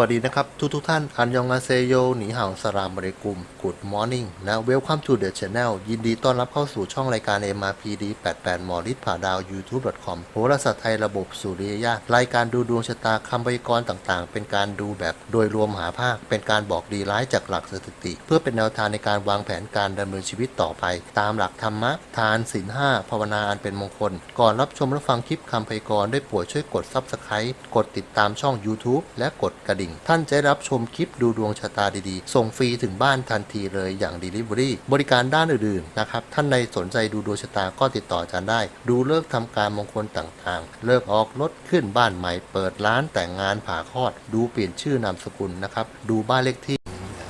วัสดีนะครับ ทุกทุกท่าน อันยองอาเซโยหนีห่าวสลามบริกุม Good Morning และ Welcome to the Channel ยินดีต้อนรับเข้าสู่ช่องรายการ MRPD 88หมอฤทธิ์ผ่าดาว YouTube.com โหราศาสตร์ไทยระบบสุริยญาตรายการดูดวงชะตาคำพยากรณ์ต่างๆ เป็นการดูแบบโดยรวมหาภาค เป็นการบอกดีร้ายจากหลักสถิติ เพื่อเป็นแนวทางในการวางแผนการดำเนินชีวิตต่อไป ตามหลักธรรมะ ทานศีลห้าภาวนาอันเป็นมงคล ก่อนรับชมรับฟังคลิปคำพยากรณ์ได้โปรดช่วยกด Subscribe กดติดตามช่อง YouTube และกดกระดิ่ง ท่านจะได้รับชมคลิปดูดวงชะตาดีๆ ส่งฟรีถึงบ้านทันทีเลยอย่าง Delivery บริการด้านอื่นๆนะครับ ท่านใดสนใจดูดวงชะตาก็ติดต่ออาจารย์ได้ ดูเลิกษ์ทำการมงคลต่างๆ เลิกออกรถขึ้นบ้านใหม่ เปิดร้านแต่งงานผ่าคลอด ดูเปลี่ยนชื่อนามสกุลนะครับ ดูบ้านเลขที่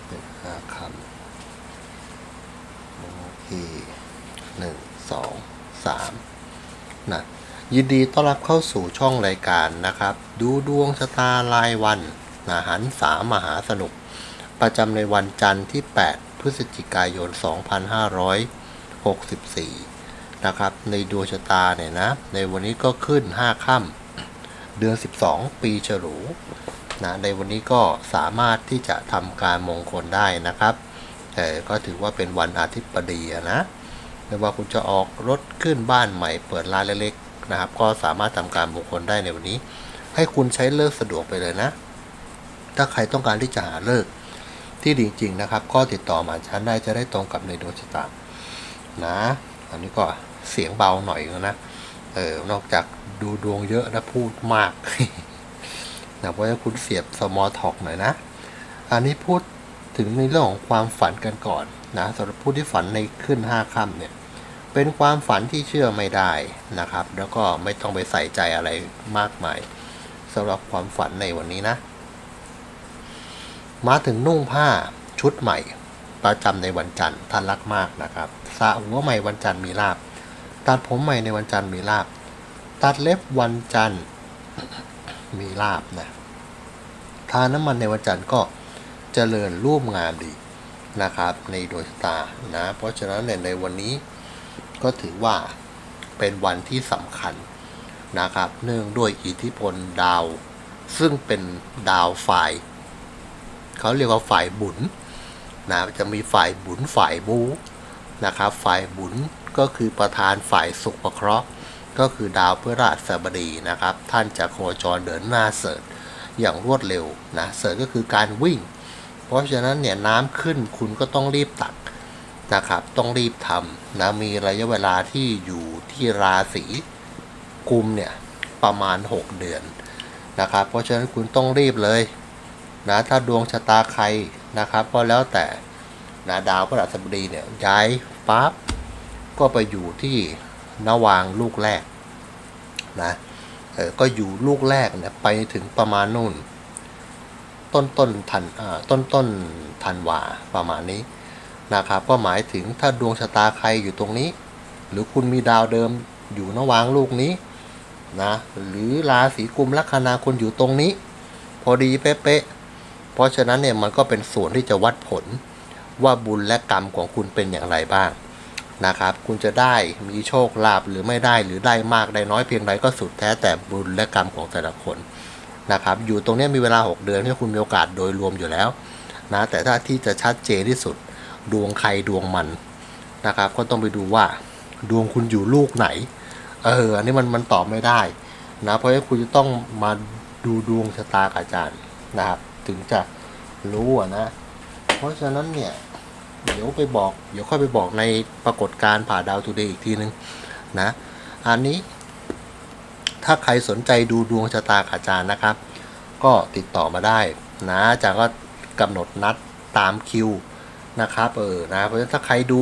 เป็นห้าคำโอเคหนึ่งสองสามนะยินดีต้อนรับเข้าสู่ช่องรายการนะครับ ดูดวงชะตารายวัน นะหันสามมหาสนุก ประจำในวันจันทร์ที่ 8 พฤศจิกายน 2564 นะครับ ในดวงชะตาเนี่ยนะ ในวันนี้ก็ขึ้น 5 ค่ำเดือน 12 ปีฉลูนะในวันนี้ก็สามารถที่จะทำการมงคลได้นะครับแต่ก็ถือว่าเป็นวันอาทิตย์ดีนะไม่ว่าคุณจะออกรถขึ้นบ้านใหม่ เปิดร้านเล็กๆนะครับ ก็สามารถทำการมงคลได้ในวันนี้ ให้คุณใช้เลิกสะดวกไปเลยนะ ถ้าใครต้องการที่จะหาเลิกที่ดีจริงนะครับ ก็ติดต่อมาฉันได้จะได้ตรงกับในดวงชะตานะอันนี้ก็เสียงเบาหน่อยนะเออนอกจากดูดวงเยอะนะพูดมากนะเพราะฉะนั้นคุณเสียบสมอท็อกหน่อยนะ อันนี้พูดถึงในเรื่องของความฝันกันก่อนนะสำหรับผู้ที่ฝันในขึ้นห้าค่ำเนี่ย เป็นความฝันที่เชื่อไม่ได้นะครับ แล้วก็ไม่ต้องไปใส่ใจอะไรมากมายสำหรับความฝันในวันนี้นะ มาถึงนุ่งผ้าชุดใหม่ ประจำในวันจันทร์ท่านรักมากนะครับสระหัวใหม่วันจันทร์มีลาบตัดผมใหม่ในวันจันทร์มีลาบตัดเล็บวันจันทร์มีลาบนะทาน้ำมันในวันจันทร์ก็เจริญรูปงามดีนะครับในดวงตานะเพราะฉะนั้นเนี่ยในวันนี้ก็ถือว่าเป็นวันที่สำคัญนะครับ เนื่องด้วยอิทธิพลดาว ซึ่งเป็นดาวฝ่าย เขาเรียกว่าฝ่ายบุญนะจะมีฝ่ายบุญฝ่ายบูนะครับ ฝ่ายบุญก็คือประธานฝ่ายสุขประเคราะห์ ก็คือดาวพฤหัสบดีนะครับ ท่านจะโคจรเดินหน้าเสริฐอย่างรวดเร็วนะเสริฐก็คือการวิ่ง เพราะฉะนั้นเนี่ยน้ำขึ้นคุณก็ต้องรีบตักนะครับต้องรีบทำนะมีระยะเวลาที่อยู่ที่ราศีกุมเนี่ยประมาณ 6 เดือนนะครับ เพราะฉะนั้นคุณต้องรีบเลย นะถ้าดวงชะตาใครนะครับ ก็แล้วแต่นะดาวพฤหัสบดีเนี่ยย้ายปั๊บก็ไปอยู่ที่นวางลูกแรกนะเออก็อยู่ลูกแรกเนี่ยไปถึงประมาณนู่น ต้นต้นทันอ่าต้นต้นธันวาประมาณนี้นะครับก็หมายถึงถ้าดวงชะตาใครอยู่ตรงนี้ หรือคุณมีดาวเดิมอยู่นวางลูกนี้นะหรือราศีกุมลัคนาคุณอยู่ตรงนี้ พอดีเป๊ะๆ ราะฉะนั้นเนี่ยมันก็เป็นส่วนที่จะวัดผลว่าบุญและกรรมของคุณเป็นอย่างไรบ้างนะครับ คุณจะได้มีโชคลาภหรือไม่ได้หรือได้มากได้น้อยเพียงใดก็สุดแท้แต่บุญและกรรมของแต่ละคนนะครับ อยู่ตรงนี้มีเวลา 6 เดือนที่คุณมีโอกาสโดยรวมอยู่แล้วนะแต่ถ้าที่จะชัดเจนที่สุดดวงใครดวงมันนะครับ ก็ต้องไปดูว่า ดวงคุณอยู่ลูกไหนเอออันนี้มันมันตอบไม่ได้นะเพราะฉะนั้นคุณจะต้องมาดูดวงชะตากับอาจารย์นะครับ ถึงจะรู้นะ เพราะฉะนั้นเนี่ย เดี๋ยวไปบอก เดี๋ยวค่อยไปบอกในปรากฏการณ์ผ่าดาวทูเดย์อีกทีนึงนะ อันนี้ ถ้าใครสนใจดูดวงชะตาอาจารย์นะครับ ก็ติดต่อมาได้นะอาจารย์ก็กำหนดนัดตามคิวนะครับเออนะเพราะฉะนั้นถ้าใครดู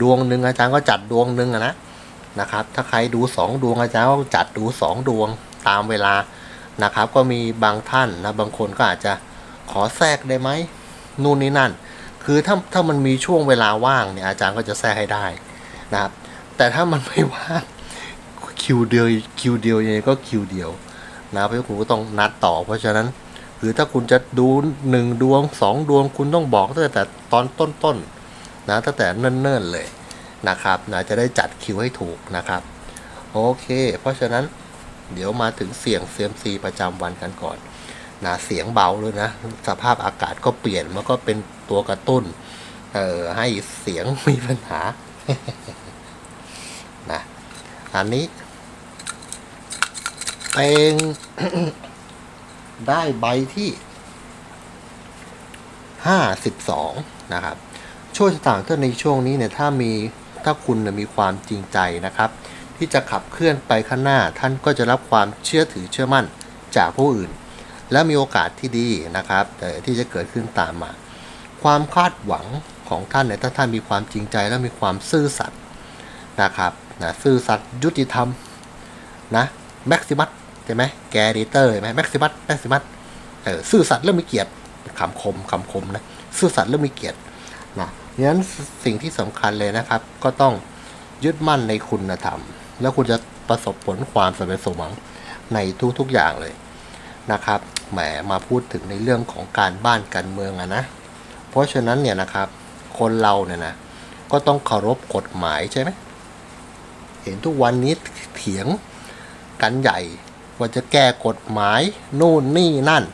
ดวงหนึ่งอาจารย์ก็จัดดวงหนึ่งนะนะครับ ถ้าใครดูสองดวงอาจารย์ก็จัดดูสองดวงตามเวลา นะครับ ก็มีบางท่านนะบางคนก็อาจจะขอแทรกได้ไหมนู่นนี่นั่น คือถ้าถ้ามันมีช่วงเวลาว่างเนี่ยอาจารย์ก็จะแทรกให้ได้นะครับ แต่ถ้ามันไม่ว่างคิวเดียวคิวเดียวยังไงก็คิวเดียวนะเพราะคุณก็ต้องนัดต่อ เพราะฉะนั้นคือถ้าคุณจะดูหนึ่งดวงสองดวงคุณต้องบอกตั้งแต่ตอนต้นๆนะตั้งแต่เนิ่นๆเลยนะครับนะจะได้จัดคิวให้ถูกนะครับ โอเค เพราะฉะนั้น เดี๋ยวมาถึงเสียงเซียมซีประจำวันกันก่อนนะเสียงเบาเลยนะ สภาพอากาศก็เปลี่ยนมันก็เป็นตัวกระตุ้น เอ่อให้เสียงมีปัญหานะอันนี้เป็นได้ใบที่ห้าสิบสองนะครับชคชะตางท่านในช่วงนี้เนี่ยถ้ามีถ้าคุณมีความจริงใจนะครับ ที่จะขับเคลื่อนไปข้างหน้า ท่านก็จะรับความเชื่อถือเชื่อมั่นจากผู้อื่น และมีโอกาสที่ดีนะครับที่จะเกิดขึ้นตามมา ความคาดหวังของท่านเนี่ยถ้าท่านมีความจริงใจและมีความซื่อสัตย์นะครับนะซื่อสัตย์ยุติธรรมนะแม็กซิมัสใช่ไหมแกดิเตอร์ใช่ไหมแม็กซิมัสแม็กซิมัสเออซื่อสัตย์และมีเกียรติคำคมคำคมนะซื่อสัตย์และมีเกียรตินะดังนั้นสิ่งที่สำคัญเลยนะครับ ก็ต้องยึดมั่นในคุณธรรม แล้วคุณจะประสบผลความสำเร็จสมหวังในทุกๆอย่างเลยนะครับ แหมมาพูดถึงในเรื่องของการบ้านการเมืองอะนะ เพราะฉะนั้นเนี่ยนะครับ คนเราเนี่ยนะก็ต้องเคารพกฎหมายใช่ไหมเห็นทุกวันนี้เถียงกันใหญ่ว่าจะแก้กฎหมาย นู่นนี่นั่น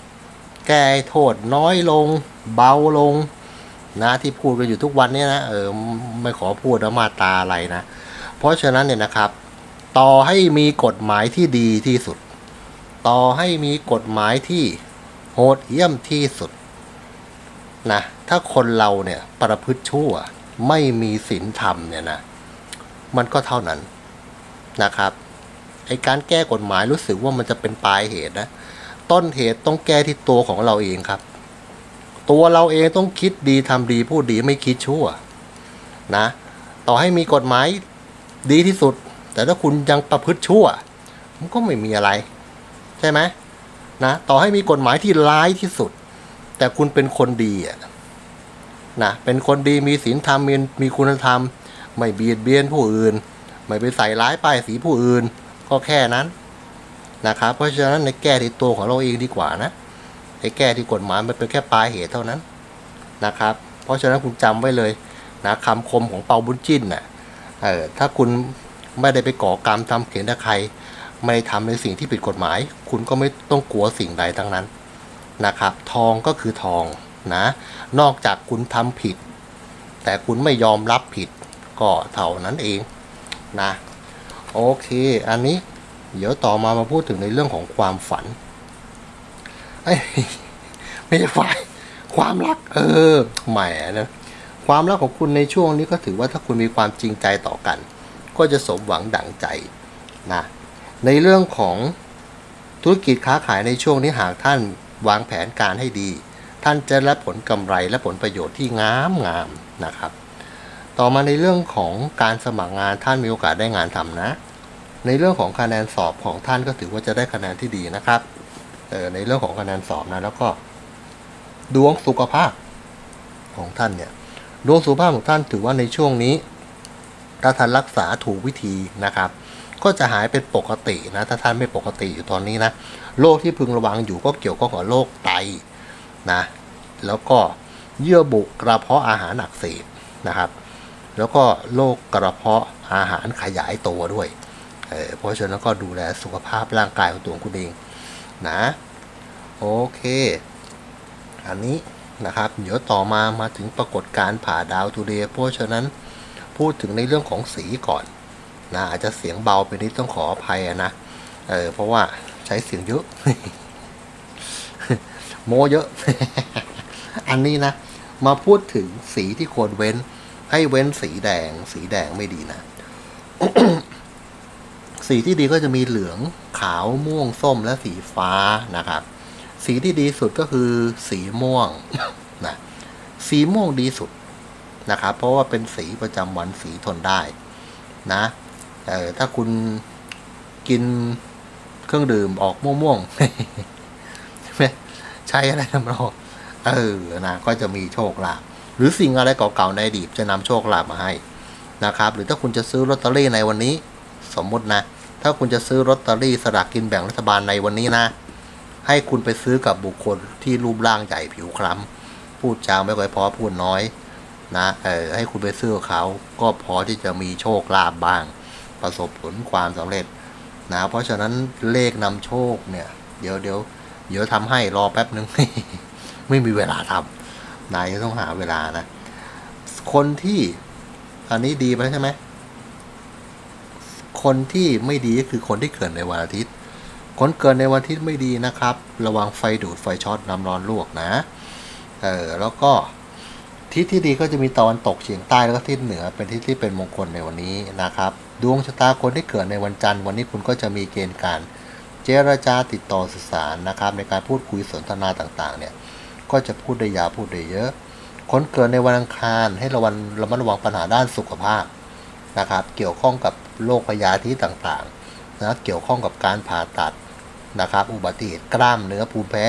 แก้โทษน้อยลง เบาลง นะที่พูดกันอยู่ทุกวันเนี้นะเออไม่ขอพูดว่ามาตาอะไรนะ เพราะฉะนั้นเนี่ยนะครับ ต่อให้มีกฎหมายที่ดีที่สุด ต่อให้มีกฎหมายที่โหดเหี้ยมที่สุดนะถ้าคนเราเนี่ยประพฤติชั่วไม่มีศีลธรรมเนี่ยนะมันก็เท่านั้นนะครับไอการแก้กฎหมายรู้สึกว่ามันจะเป็นปลายเหตุนะต้นเหตุต้องแก้ที่ตัวของเราเองครับ ตัวเราเองต้องคิดดีทำดีพูดดีไม่คิดชั่วนะ ต่อให้มีกฎหมายดีที่สุด แต่ถ้าคุณยังประพฤติชั่ว มันก็ไม่มีอะไร ใช่ไหมนะต่อให้มีกฎหมายที่ร้ายที่สุด แต่คุณเป็นคนดีอะนะเป็นคนดีมีศีลธรรมมีมีคุณธรรม ไม่เบียดเบียนผู้อื่น ไม่ไปใส่ร้ายป้ายสีผู้อื่น ก็แค่นั้นนะครับเพราะฉะนั้นในแก้ที่ตัวของเราเองดีกว่านะในแก้ที่กฎหมายมันเป็นแค่ปลายเหตุเท่านั้นนะครับ เพราะฉะนั้นคุณจำไว้เลยนะคำคมของเปาบุญจิ้นน่ะเออถ้าคุณ ไม่ได้ไปก่อกรรมทำเขียนใคร ไม่ได้ทำในสิ่งที่ผิดกฎหมาย คุณก็ไม่ต้องกลัวสิ่งใดทั้งนั้นนะครับ ทองก็คือทองนะ นอกจากคุณทำผิด แต่คุณไม่ยอมรับผิดก็เท่านั้นเองนะโอเค อันนี้เดี๋ยวต่อมามาพูดถึงในเรื่องของความฝันเอ้ยไม่ใช่ฝันความรัก เออแหมนะความรักของคุณในช่วงนี้ก็ถือว่าถ้าคุณมีความจริงใจต่อกัน ก็จะสมหวังดั่งใจนะในเรื่องของธุรกิจค้าขายในช่วงนี้หากท่านวางแผนการให้ดี ท่านจะได้ผลกำไรและผลประโยชน์ที่งามงามนะครับ ต่อมาในเรื่องของการสมัครงานท่านมีโอกาสได้งานทำนะ ในเรื่องของคะแนนสอบของท่านก็ถือว่าจะได้คะแนนที่ดีนะครับเออในเรื่องของคะแนนสอบนะแล้วก็ดวงสุขภาพของท่านเนี่ยดวงสุขภาพของท่านถือว่าในช่วงนี้ ถ้าท่านรักษาถูกวิธีนะครับ ก็จะหายเป็นปกตินะ ถ้าท่านไม่ปกติอยู่ตอนนี้นะโรคที่พึงระวังอยู่ก็เกี่ยวข้องกับโรคไตนะแล้วก็เยื่อบุกระเพาะอาหารอักเสบนะครับ แล้วก็โรคกระเพาะอาหารขยายตัวด้วยเเพราะฉะนั้นก็ดูแลสุขภาพร่างกายของตัวคุณเองนะโอเค อันนี้นะครับ เดี๋ยวต่อมามาถึงปรากฏการณ์ผ่าดาวทูเดย์เพราะฉะนั้น พูดถึงในเรื่องของสีก่อนนะอาจจะเสียงเบาไปนิดต้องขออภัยนะเออเพราะว่าใช้เสียงเยอะ โมเยอะ อันนี้นะ มาพูดถึงสีที่ควรเว้น ให้เว้นสีแดง สีแดงไม่ดีนะ สีที่ดีก็จะมีเหลืองขาวม่วงส้มและสีฟ้านะครับ สีที่ดีสุดก็คือสีม่วงนะสีม่วงดีสุด นะครับ เพราะว่าเป็นสีประจำวันสีทนได้นะเออถ้าคุณกินเครื่องดื่มออกม่วงๆใช่ไหมใช้อะไรทำนองเออนะก็จะมีโชคลาภหรือสิ่งอะไรเก่าๆในอดีตจะนำโชคลาภมาให้นะครับ หรือถ้าคุณจะซื้อลอตเตอรี่ในวันนี้ สมมตินะ ถ้าคุณจะซื้อลอตเตอรี่สลากกินแบ่งรัฐบาลในวันนี้นะ ให้คุณไปซื้อกับบุคคลที่รูปร่างใหญ่ผิวคล้ำพูดจาไม่ค่อยพอพูดน้อย นะเออให้คุณไปซื้อเขาก็พอที่จะมีโชคลาภบ้าง ประสบผลความสำเร็จนะเพราะฉะนั้นเลขนำโชคเนี่ย เดี๋ยวเดี๋ยวเดี๋ยวทำให้รอแป๊บนึง ไม่มีเวลาทำนายจะต้องหาเวลานะ คนที่อันนี้ดีไหมใช่ไหมคนที่ไม่ดีก็คือคนที่เกิดในวันอาทิตย์ คนเกิดในวันอาทิตย์ไม่ดีนะครับ ระวังไฟดูดไฟช็อตน้ำร้อนลวกนะ เออแล้วก็ ทิศที่ดีก็จะมีตะวันตกเฉียงใต้แล้วก็ทิศเหนือเป็นทิศที่เป็นมงคลในวันนี้นะครับ ดวงชะตาคนที่เกิดในวันจันทร์วันนี้คุณก็จะมีเกณฑ์การเจรจาติดต่อสื่อสารนะครับ ในการพูดคุยสนทนาต่างๆ เนี่ยก็จะพูดได้ยาวพูดได้เยอะ คนเกิดในวันอังคารให้ระวังระมัดระวังปัญหาด้านสุขภาพนะครับ เกี่ยวข้องกับโรคพยาธิต่างๆนะเกี่ยวข้องกับการผ่าตัดนะครับ อุบัติเหตุกล้ามเนื้อภูมิแพ้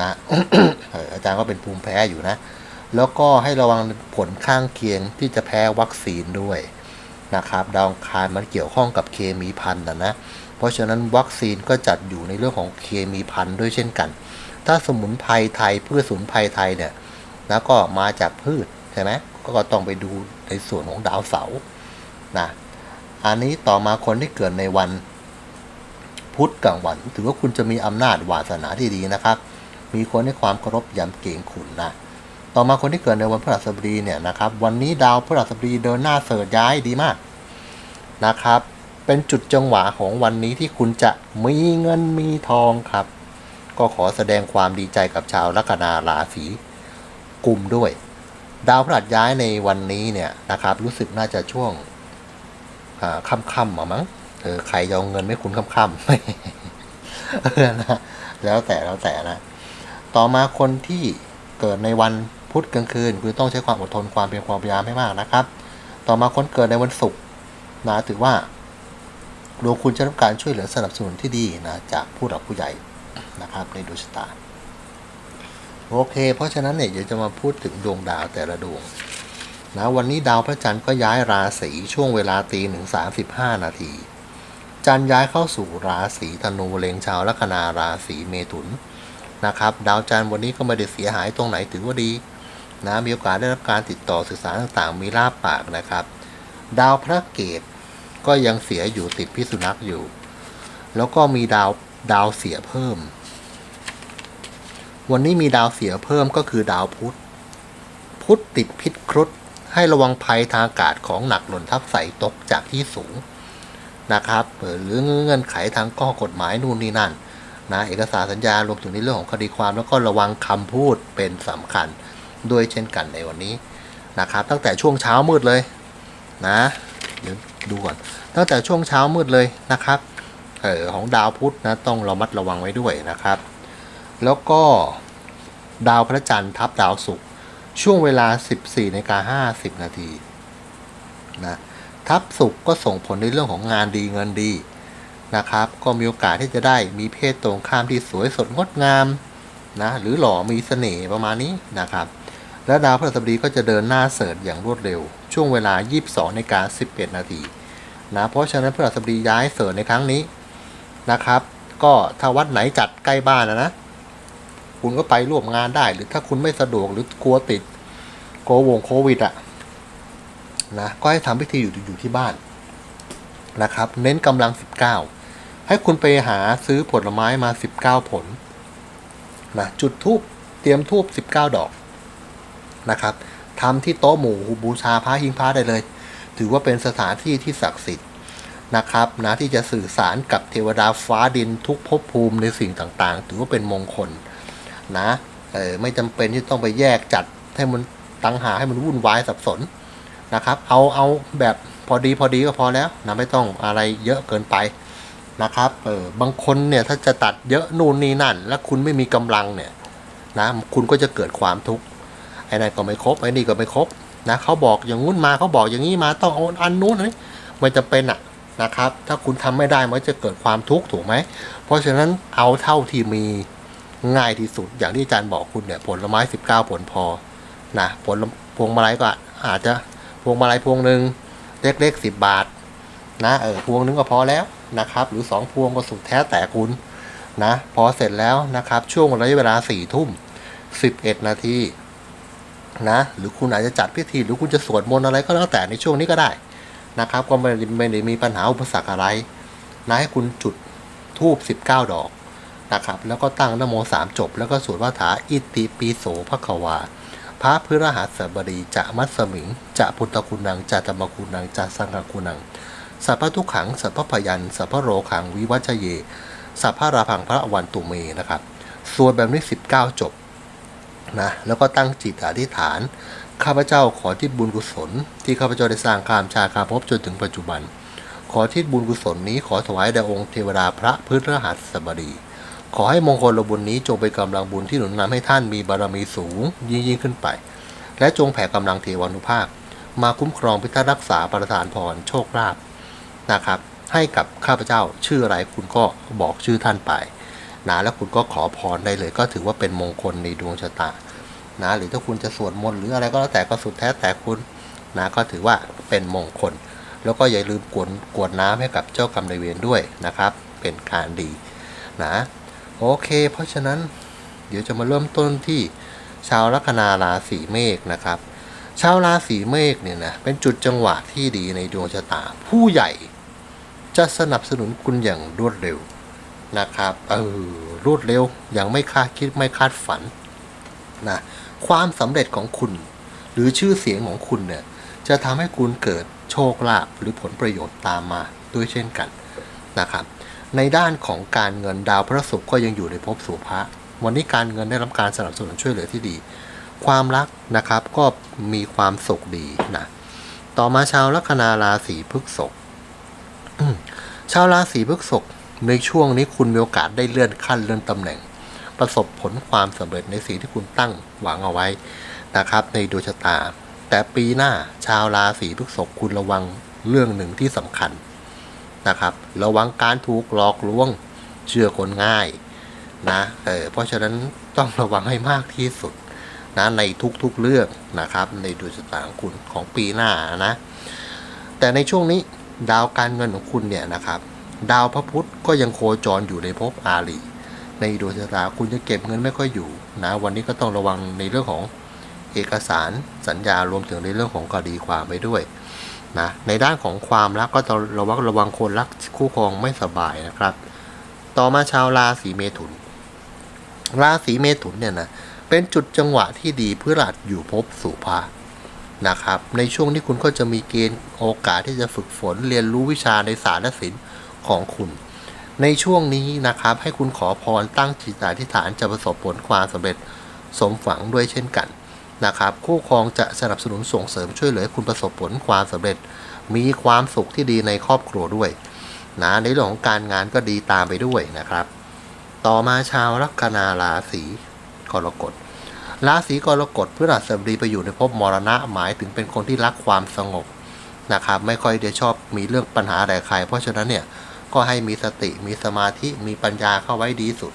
นะอออาจารย์ก็เป็นภูมิแพ้อยู่นะ แล้วก็ให้ระวังผลข้างเคียงที่จะแพ้วัคซีนด้วยนะครับดาวคารมันเกี่ยวข้องกับเคมีพันธุ์นะนะ เพราะฉะนั้นวัคซีนก็จัดอยู่ในเรื่องของเคมีพันธุ์ด้วยเช่นกัน ถ้าสมุนไพรไทยพืชสมุนไพรไทยเนี่ยแล้วก็มาจากพืชใช่ไหมก็ต้องไปดูในส่วนของดาวเสาร์นะอันนี้ต่อมาคนที่เกิดในวันพุธกลางวัน ถือว่าคุณจะมีอำนาจวาสนาที่ดีนะครับ มีคนให้ความเคารพยำเกรงขุนนะ ต่อมาคนที่เกิดในวันพฤหัสบดีเนี่ยนะครับ วันนี้ดาวพฤหัสบดีเดินหน้าเสริฐย้ายดีมากนะครับ เป็นจุดจังหวะของวันนี้ที่คุณจะมีเงินมีทองครับ ก็ขอแสดงความดีใจกับชาวลัคนาราศีกุมด้วย ดาวพฤหัสย้ายในวันนี้เนี่ยนะครับ รู้สึกน่าจะช่วงอ่าค่ำๆอะมั้งเออใครจะเอาเงินไม่คุณค่ำๆเออนะแล้วแต่แล้วแต่นะ ต่อมาคนที่เกิดในวัน พุธกลางคืนคือต้องใช้ความอดทนความเพียรความพยายามให้มากนะครับ ต่อมาคนเกิดในวันศุกร์นะถือว่าดวงคุณจะรับการช่วยเหลือสนับสนุนที่ดีนะจากผู้หลักผู้ใหญ่นะครับในดวงชะตาโอเค เพราะฉะนั้นเนี่ยเดี๋ยวจะมาพูดถึงดวงดาวแต่ละดวงนะวันนี้ดาวพระจันทร์ก็ย้ายราศีช่วงเวลาตีหนึ่งสามสิบห้านาทีจันทร์ย้ายเข้าสู่ราศีธนูเล็งชาวลัคนาราศีเมถุนนะครับ ดาวจันทร์วันนี้ก็ไม่ได้เสียหายตรงไหนถือว่าดี นะมีโอกาสได้รับการติดต่อสื่อสารต่างๆ มีลาบปากนะครับ ดาวพระเกตก็ยังเสียอยู่ติดพิษสุนัขอยู่ แล้วก็มีดาวดาวเสียเพิ่ม วันนี้มีดาวเสียเพิ่มก็คือดาวพุธ พุธติดพิษครุฑให้ระวังภัยทางอากาศของหนักหล่นทับใส่ตกจากที่สูงนะครับเอ่อหรือเงื่อนไขทางข้อกฎหมายนู่นนี่นั่นนะเอกสารสัญญารวมถึงในเรื่องของคดีความแล้วก็ระวังคำพูดเป็นสำคัญ ด้วยเช่นกันในวันนี้นะครับ ตั้งแต่ช่วงเช้ามืดเลยนะเดี๋ยวดูก่อน ตั้งแต่ช่วงเช้ามืดเลยนะครับเออของดาวพุธนะต้องระมัดระวังไว้ด้วยนะครับ แล้วก็ดาวพระจันทร์ทับดาวศุกร์ช่วงเวลา 14นกา50 นาทีนะทับศุกร์ก็ส่งผลในเรื่องของงานดีเงินดีนะครับ ก็มีโอกาสที่จะได้มีเพศตรงข้ามที่สวยสดงดงามนะหรือหล่อมีเสน่ห์ประมาณนี้นะครับ แล้วดาวพฤหัสบดีก็จะเดินหน้าเสริฐอย่างรวดเร็ว ช่วงเวลา 22นาฬิกา11 นาทีนะเพราะฉะนั้นพฤหัสบดีย้ายเสริฐในครั้งนี้นะครับ ก็ถ้าวัดไหนจัดใกล้บ้านนะนะคุณก็ไปร่วมงานได้ หรือถ้าคุณไม่สะดวกหรือกลัวติดโควงโควิดอะนะก็ให้ทำพิธีอยู่อยู่ที่บ้านนะครับ เน้นกำลัง 19 ให้คุณไปหาซื้อผลไม้มา 19 ผลนะจุดทูบเตรียมทูบ19 ดอก นะครับทำที่โต๊ะหมู่บูชาพระหิ้งพระได้เลย ถือว่าเป็นสถานที่ที่ศักดิ์สิทธิ์นะครับนะที่จะสื่อสารกับเทวดาฟ้าดินทุกภพภูมิในสิ่งต่างๆ ถือว่าเป็นมงคลนะเออไม่จำเป็นที่ต้องไปแยกจัดให้มันตั้งหาให้มันวุ่นวายสับสนนะครับ เอาเอาแบบพอดีพอดีก็พอแล้วนะไม่ต้องอะไรเยอะเกินไปนะครับเออบางคนเนี่ยถ้าจะตัดเยอะนู่นนี่นั่น แล้วคุณไม่มีกำลังเนี่ยนะคุณก็จะเกิดความทุกข์ ไอ้นั่นก็ไม่ครบไอ้นี่ก็ไม่ครบนะเขาบอกอย่างงู้นมาเขาบอกอย่างนี้มาต้องเอาอันนู้นนี่ไม่จำเป็นอะนะครับ ถ้าคุณทำไม่ได้มันจะเกิดความทุกข์ถูกไหม เพราะฉะนั้นเอาเท่าที่มีง่ายที่สุดอย่างที่อาจารย์บอกคุณเนี่ยผลไม้ 19 ผลพอนะผลพวงมาลัยก็อาจจะพวงมาลัยพวงหนึ่งเล็กๆสิบบาทนะเออพวงนึงก็พอแล้วนะครับ หรือสองพวงก็สุดแท้แต่คุณนะพอเสร็จแล้วนะครับ ช่วงระยะเวลาสี่ทุ่มสิบเอ็ดนาที นะหรือคุณอาจจะจัดพิธีหรือคุณจะสวดมนต์อะไรก็แล้วแต่ในช่วงนี้ก็ได้นะครับ ก็ไม่ไม่ได้มีปัญหาอุปสรรคอะไรนะให้คุณจุดทูบ19 ดอกนะครับแล้วก็ตั้งนโมสามจบ แล้วก็สวดว่าถาอิติปิโสภควา พระพฤหัสบดีจะมัสมิงจะพุทธคุณังจะธรรมคุณังจะสังฆคุณังสัพพทุขังสัพพพยันสัพพโรขังวิวัชเยสัพพราพังพระวันตุเมนะครับสวดแบบนี้ 19 จบ นะแล้วก็ตั้งจิตอธิษฐาน ข้าพเจ้าขอที่บุญกุศล ที่ข้าพเจ้าได้สร้างข้ามชาคาภพจนถึงปัจจุบัน ขอที่บุญกุศลนี้ขอถวายแด่องค์เทวดาพระพฤหัสบดีขอให้มงคลบุญนี้จงเป็นกำลังบุญที่หนุนนำให้ท่านมีบารมีสูงยิ่งยิ่งขึ้นไป และจงแผ่กำลังเทวานุภาพ มาคุ้มครองพิทักษ์รักษาประทานพรโชคลาภนะครับ ให้กับข้าพเจ้าชื่ออะไรคุณก็บอกชื่อท่านไป นะแล้วคุณก็ขอพรได้เลย ก็ถือว่าเป็นมงคลในดวงชะตานะหรือถ้าคุณจะสวดมนต์หรืออะไรก็แล้วแต่ก็สุดแท้แต่คุณนะก็ถือว่าเป็นมงคล แล้วก็อย่าลืมกวนกวดน้ำให้กับเจ้ากรรมนายเวรด้วยนะครับ เป็นการดีนะโอเค เพราะฉะนั้นเดี๋ยวจะมาเริ่มต้นที่ชาวลัคนาราศีเมษนะครับชาวราศีเมษเนี่ยนะเป็นจุดจังหวะที่ดีในดวงชะตา ผู้ใหญ่จะสนับสนุนคุณอย่างรวดเร็ว นะครับเออรวดเร็วอย่างไม่คาดคิดไม่คาดฝันนะความสำเร็จของคุณ หรือชื่อเสียงของคุณเนี่ยจะทำให้คุณเกิดโชคลาภหรือผลประโยชน์ตามมาด้วยเช่นกันนะครับ ในด้านของการเงินดาวพระศุกร์ก็ยังอยู่ในภพสุภะวันนี้การเงินได้รับการสนับสนุนช่วยเหลือที่ดี ความรักนะครับก็มีความสุขดีนะต่อมาชาวลัคนาราศีพฤษภชาวราศีพฤษภ ในช่วงนี้คุณมีโอกาสได้เลื่อนขั้นเลื่อนตำแหน่ง ประสบผลความสำเร็จในสิ่งที่คุณตั้งหวังเอาไว้นะครับ ในดวงชะตา แต่ปีหน้าชาวราศีพฤษภคุณระวังเรื่องหนึ่งที่สำคัญนะครับ ระวังการถูกหลอกลวงเชื่อคนง่ายนะเออเพราะฉะนั้นต้องระวังให้มากที่สุดนะในทุกๆเรื่องนะครับ ในดวงชะตาของคุณของปีหน้านะ แต่ในช่วงนี้ดาวการเงินของคุณเนี่ยนะครับ ดาวพระพุธก็ยังโคจรอยู่ในภพอาลีในดวงชะตาคุณจะเก็บเงินไม่ค่อยอยู่นะวันนี้ก็ต้องระวังในเรื่องของเอกสารสัญญารวมถึงในเรื่องของคดีความไปด้วยนะในด้านของความรักก็ต้องระวังระวังคนรักคู่ครองไม่สบายนะครับ ต่อมาชาวราศีเมถุน ราศีเมถุนเนี่ยนะเป็นจุดจังหวะที่ดีเพื่อหลัดอยู่พบสุภานะครับ ในช่วงที่คุณก็จะมีเกณฑ์โอกาสที่จะฝึกฝนเรียนรู้วิชาในศาสตร์และศิลป์ ของคุณ ในช่วงนี้นะครับให้คุณขอพรตั้งจิตอธิษฐานจะประสบผลความสำเร็จสมฝังด้วยเช่นกันนะครับ คู่ครองจะสนับสนุนส่งเสริมช่วยเหลือให้คุณประสบผลความสำเร็จ มีความสุขที่ดีในครอบครัวด้วยนะในเรื่องของการงานก็ดีตามไปด้วยนะครับ ต่อมาชาวลัคนาราศีกรกฎราศีกรกฎพฤหัสบดีไปอยู่ในภพมรณะหมายถึงเป็นคนที่รักความสงบนะครับ ไม่ค่อยจะชอบมีเรื่องปัญหาใดใคร เพราะฉะนั้นเนี่ย ก็ให้มีสติมีสมาธิมีปัญญาเข้าไว้ดีสุด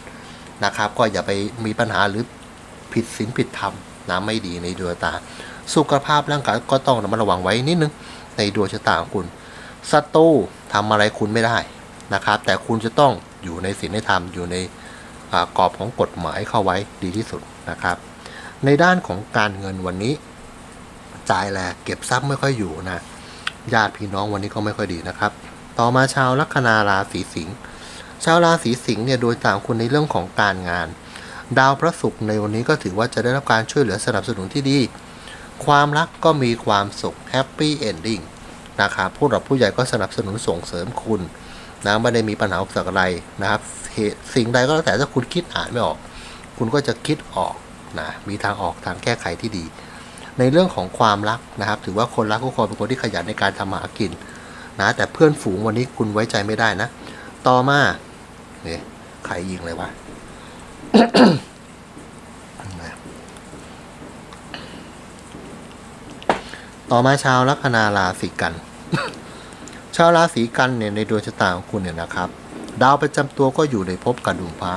นะครับ ก็อย่าไปมีปัญหาหรือผิดศีลผิดธรรมนะไม่ดีในดวงตา สุขภาพร่างกายก็ต้องระมัดระวังไว้นิดนึงในดวงชะตาของคุณศัตรูทำอะไรคุณไม่ได้นะครับ แต่คุณจะต้องอยู่ในศีลในธรรมอยู่ในกรอบของกฎหมายเข้าไว้ดีที่สุดนะครับ ในด้านของการเงินวันนี้จ่ายแลเก็บทรัพย์ไม่ค่อยอยู่นะญาติพี่น้องวันนี้ก็ไม่ค่อยดีนะครับ ต่อมาชาวลัคนาราศีสิงห์ชาวราศีสิงห์เนี่ยโดยตามคุณในเรื่องของการงาน ดาวพระศุกร์ในวันนี้ก็ถือว่าจะได้รับการช่วยเหลือสนับสนุนที่ดี ความรักก็มีความสุขแฮปปี้เอนดิ้งนะครับผู้หลักผู้ใหญ่ก็สนับสนุนส่งเสริมคุณนะไม่ได้มีปัญหาอุปสรรคอะไรนะครับสิ่งใดก็แล้วแต่ถ้าคุณคิดอ่านไม่ออก คุณก็จะคิดออกนะมีทางออกทางแก้ไขที่ดี ในเรื่องของความรักนะครับ ถือว่าคนรักก็คนเป็นคนที่ขยันในการทำมาหากิน นะ แต่เพื่อนฝูงวันนี้คุณไว้ใจไม่ได้นะ ต่อมาเนี่ยใครยิงเลยวะต่อมาชาวลัคนาราศีกัน ชาวราศีกันเนี่ยในดวงชะตาของคุณเนี่ยนะครับ ดาวประจำตัวก็อยู่ในภพกระดุมพระ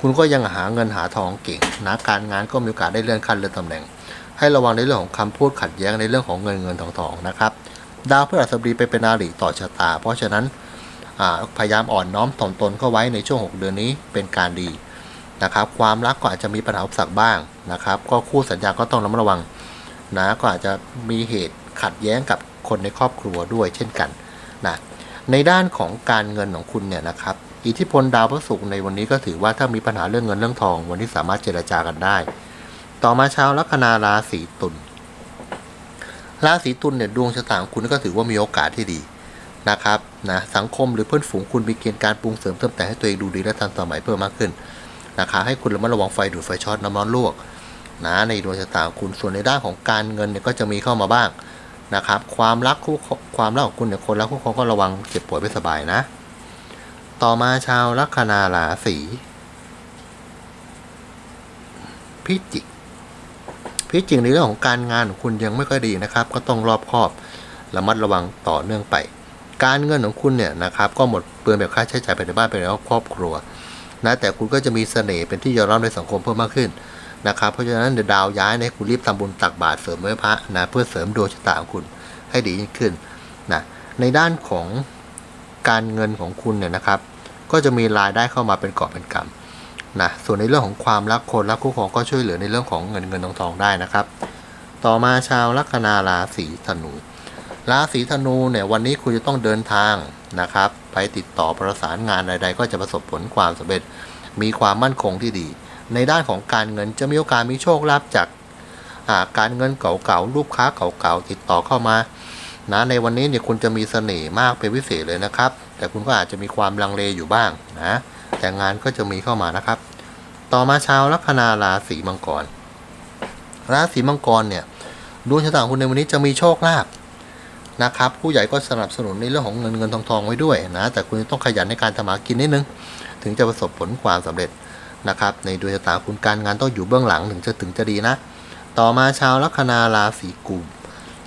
คุณก็ยังหาเงินหาทองเก่งนะการงานก็มีโอกาสได้เลื่อนขั้นเลื่อนตำแหน่ง ให้ระวังในเรื่องของคำพูดขัดแย้งในเรื่องของเงินเงินทองทองนะครับ ดาวพฤหัสบดีไปเป็นอาริต่อชะตา เพราะฉะนั้นพยายามอ่อนน้อมถ่อมตนเข้าไว้ในช่วง 6 เดือนนี้เป็นการดีนะครับ ความรักก็อาจจะมีปัญหาอุปสรรคบ้างนะครับ ก็คู่สัญญาก็ต้องระมัดระวังนะก็อาจจะมีเหตุขัดแย้งกับคนในครอบครัวด้วยเช่นกันนะในด้านของการเงินของคุณเนี่ยนะครับ อิทธิพลดาวพระศุกร์ในวันนี้ก็ถือว่าถ้ามีปัญหาเรื่องเงินเรื่องทอง วันนี้สามารถเจรจากันได้ ต่อมาชาวลัคนาราศีตุล ราศีตุลเนี่ยดวงชะตาของคุณก็ถือว่ามีโอกาสที่ดีนะครับนะสังคมหรือเพื่อนฝูงคุณมีเกณฑ์การปรุงเสริมเติมแต่งให้ตัวเองดูดีและทันสมัยเพิ่มมากขึ้นนะครับให้คุณระมัดระวังไฟดูดไฟช็อตน้ำร้อนลวกนะในดวงชะตาของคุณส่วนในด้านของการเงินเนี่ยก็จะมีเข้ามาบ้างนะครับความรักคู่ความรักของคุณเนี่ยคนรักคู่ครองก็ระวังเจ็บป่วยไม่สบายนะ ต่อมาชาวลัคนาราศีพิจิก พิจิกในเรื่องของการงานของคุณยังไม่ค่อยดีนะครับ ก็ต้องรอบคอบระมัดระวังต่อเนื่องไป การเงินของคุณเนี่ยนะครับก็หมดเปลืองแบบค่าใช้จ่ายภายในบ้านไปแล้วครอบครัวนะแต่คุณก็จะมีเสน่ห์เป็นที่ยอมรับในสังคมเพิ่มมากขึ้นนะครับเพราะฉะนั้นเดี๋ยวดาวย้ายเนี่ยคุณรีบทำบุญตักบาตรเสริมไว้พระนะเพื่อเสริมดวงชะตาของคุณให้ดียิ่งขึ้นนะในด้านของการเงินของคุณเนี่ยนะครับ ก็จะมีรายได้เข้ามาเป็นกอบเป็นกำ นะส่วนในเรื่องของความรักคนรักคู่ครองก็ช่วยเหลือในเรื่องของเงินเงินทองทองได้นะครับ ต่อมาชาวลัคนาราศีธนู ราศีธนูเนี่ยวันนี้คุณจะต้องเดินทางนะครับ ไปติดต่อประสานงานใดๆ ก็จะประสบผลความสำเร็จ มีความมั่นคงที่ดี ในด้านของการเงินจะมีโอกาสมีโชคลาภจากาการเงินเก่าๆลูกค้าเก่าๆติดต่อเข้ามานะในวันนี้เนี่ยคุณจะมีเสน่ห์มากเป็นพิเศษเลยนะครับ แต่คุณก็อาจจะมีความลังเลอยู่บ้างนะ แต่งานก็จะมีเข้ามานะครับ ต่อมาชาวลัคนาราศีมังกร ราศีมังกรเนี่ยดวงชะตาของคุณในวันนี้จะมีโชคลาภนะครับ ผู้ใหญ่ก็สนับสนุนในเรื่องของเงินเงินทองทองไว้ด้วยนะ แต่คุณต้องขยันในการทำมากินนิดนึง ถึงจะประสบผลความสำเร็จนะครับ ในดวงชะตาคุณการงานต้องอยู่เบื้องหลังถึงจะถึงจะดีนะ ต่อมาชาวลัคนาราศีกุม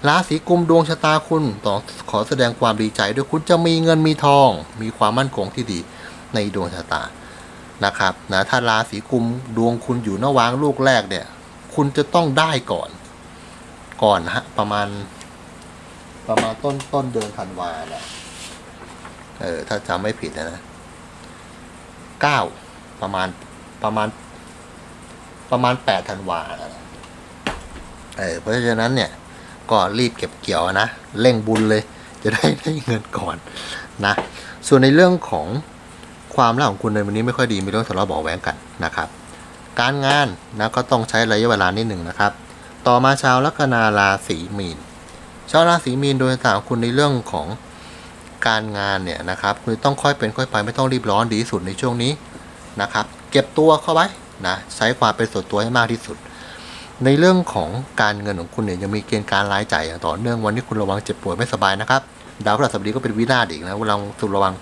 ราศีกุมดวงชะตาคุณต้องขอแสดงความดีใจด้วยคุณจะมีเงินมีทอง มีความมั่นคงที่ดี ในดวงชะตานะครับนะถ้าราศีกุมดวงคุณอยู่นวางลูกแรกเนี่ย คุณจะต้องได้ก่อน ก่อนฮะประมาณ ประมาณต้นต้นเดือนธันวาแหละเออถ้าจำไม่ผิดนะเก้าประมาณประมาณ ประมาณแปดธันวาเออเพราะฉะนั้นเนี่ยก็รีบเก็บเกี่ยวนะเร่งบุญเลย จะได้ได้เงินก่อนนะ ส่วนในเรื่องของ ความรักของคุณในวันนี้ไม่ค่อยดีมีเรื่องทะเลาะเบาะแว้งกันนะครับ การงานนะก็ต้องใช้ระยะเวลานิดหนึ่งนะครับ ต่อมาชาวลัคนาราศีมีน ชาวราศีมีนโดยต่างคุณในเรื่องของการงานเนี่ยนะครับ คุณต้องค่อยเป็นค่อยไปไม่ต้องรีบร้อนดีที่สุดในช่วงนี้นะครับ เก็บตัวเข้าไว้นะใช้ความเป็นส่วนตัวให้มากที่สุด ในเรื่องของการเงินของคุณเนี่ยยังมีเกณฑ์การรายจ่ายอย่างต่อเนื่องวันนี้คุณระวังเจ็บป่วยไม่สบายนะครับดาวพฤหัสบดีก็เป็นวินาศอีกนะระวังสุระวัง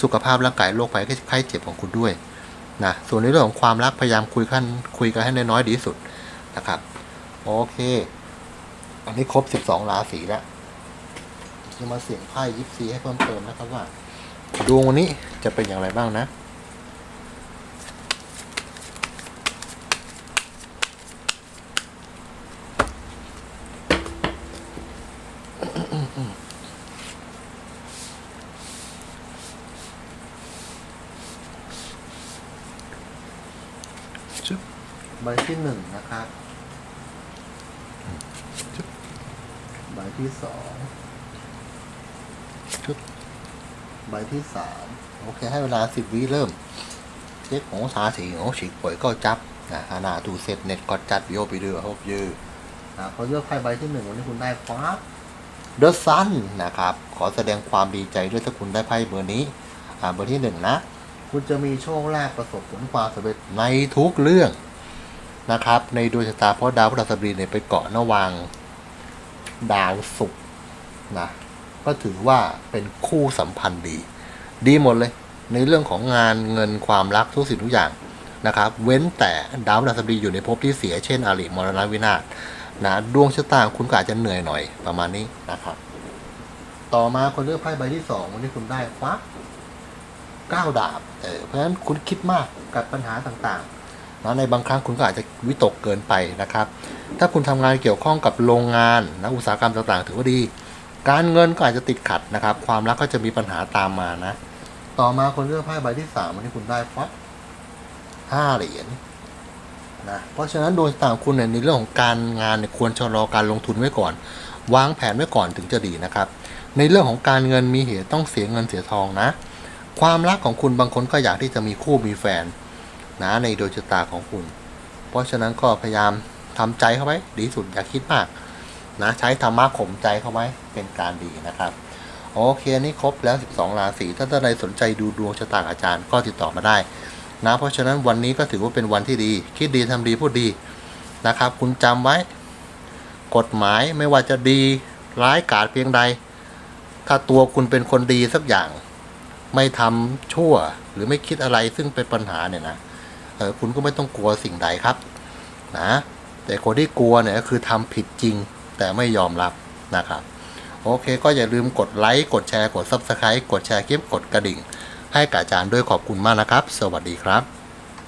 สุขภาพร่างกายโรคภัยไข้เจ็บของคุณด้วยนะส่วนในเรื่องของความรักพยายามคุยกันคุยกันให้น้อยๆดีที่สุดนะครับโอเค อันนี้ครบ 12 ราศีแล้วจะมาเสี่ยงไพ่ยิปซีให้เพิ่มเติมนะครับว่าดวงวันนี้จะเป็นอย่างไรบ้างนะ ที่หนึ่งนะครับ ใบที่สองชุดใบที่สามโอเค ให้เวลาสิบวิเริ่มเช็คของสาสีของฉีกป่วยก็จับนะฮานาตูเซตเน็ตก็จัดโยไปเดือฮบยือนะพอเลือกไพ่ใบที่หนึ่งวันนี้คุณได้ฟ้าเดอะซันนะครับ ขอแสดงความดีใจด้วยถ้าคุณได้ไพ่เบอร์นี้ อ่าเบอร์ที่หนึ่งนะ คุณจะมีโชคลาภประสบผลความสำเร็จในทุกเรื่อง นะครับ ในดวงชะตาเพราะดาวพฤหัสบดีเนี่ยไปเกาะระหว่างดาวศุกร์นะก็ถือว่าเป็นคู่สัมพันธ์ดี ดีหมดเลย ในเรื่องของงานเงินความรักทุกสิ่งทุกอย่างนะครับ เว้นแต่ดาวพฤหัสบดีอยู่ในภพที่เสียเช่นอริมรณวินาศนะดวงชะตาคุณก็อาจจะเหนื่อยหน่อยประมาณนี้นะครับ ต่อมาคนเลือกไพ่ใบที่สองวันนี้คุณได้ควักเก้าดาบเออเพราะฉะนั้นคุณคิดมากกับปัญหาต่างๆ นะในบางครั้งคุณก็อาจจะวิตกเกินไปนะครับ ถ้าคุณทำงานเกี่ยวข้องกับโรงงานนะอุตสาหกรรมต่างๆ ถือว่าดี การเงินก็อาจจะติดขัดนะครับ ความรักก็จะมีปัญหาตามมานะ ต่อมาคนเลือกไพ่ใบที่สามวันนี้คุณได้ฟักห้าเหรียญนะเพราะฉะนั้นโดยต่างคุณเนี่ยในเรื่องของการงานเนี่ยควรชะลอการลงทุนไว้ก่อน วางแผนไว้ก่อนถึงจะดีนะครับ ในเรื่องของการเงินมีเหตุต้องเสียเงินเสียทองนะ ความรักของคุณบางคนก็อยากที่จะมีคู่มีแฟน นะในดวงชะตาของคุณ เพราะฉะนั้นก็พยายามทำใจเข้าไว้ดีสุดอย่าคิดมากนะใช้ธรรมะข่มใจเข้าไว้เป็นการดีนะครับโอเคนี่ครบแล้ว 12 ราศีถ้าท่านใดสนใจดูดวงชะตาอาจารย์ก็ติดต่อมาได้นะเพราะฉะนั้นวันนี้ก็ถือว่าเป็นวันที่ดี คิดดีทำดีพูดดีนะครับ คุณจำไว้ กฎหมายไม่ว่าจะดีร้ายกาจเพียงใด ถ้าตัวคุณเป็นคนดีสักอย่าง ไม่ทำชั่วหรือไม่คิดอะไรซึ่งเป็นปัญหาเนี่ยนะ คุณก็ไม่ต้องกลัวสิ่งใดครับนะ แต่คนที่กลัวเนี่ยก็คือทำผิดจริงแต่ไม่ยอมรับนะครับโอเค ก็อย่าลืมกดไลค์กดแชร์กด Subscribe กดแชร์คลิปกดกระดิ่ง ให้กับอาจารย์ด้วยขอบคุณมากนะครับ สวัสดีครับ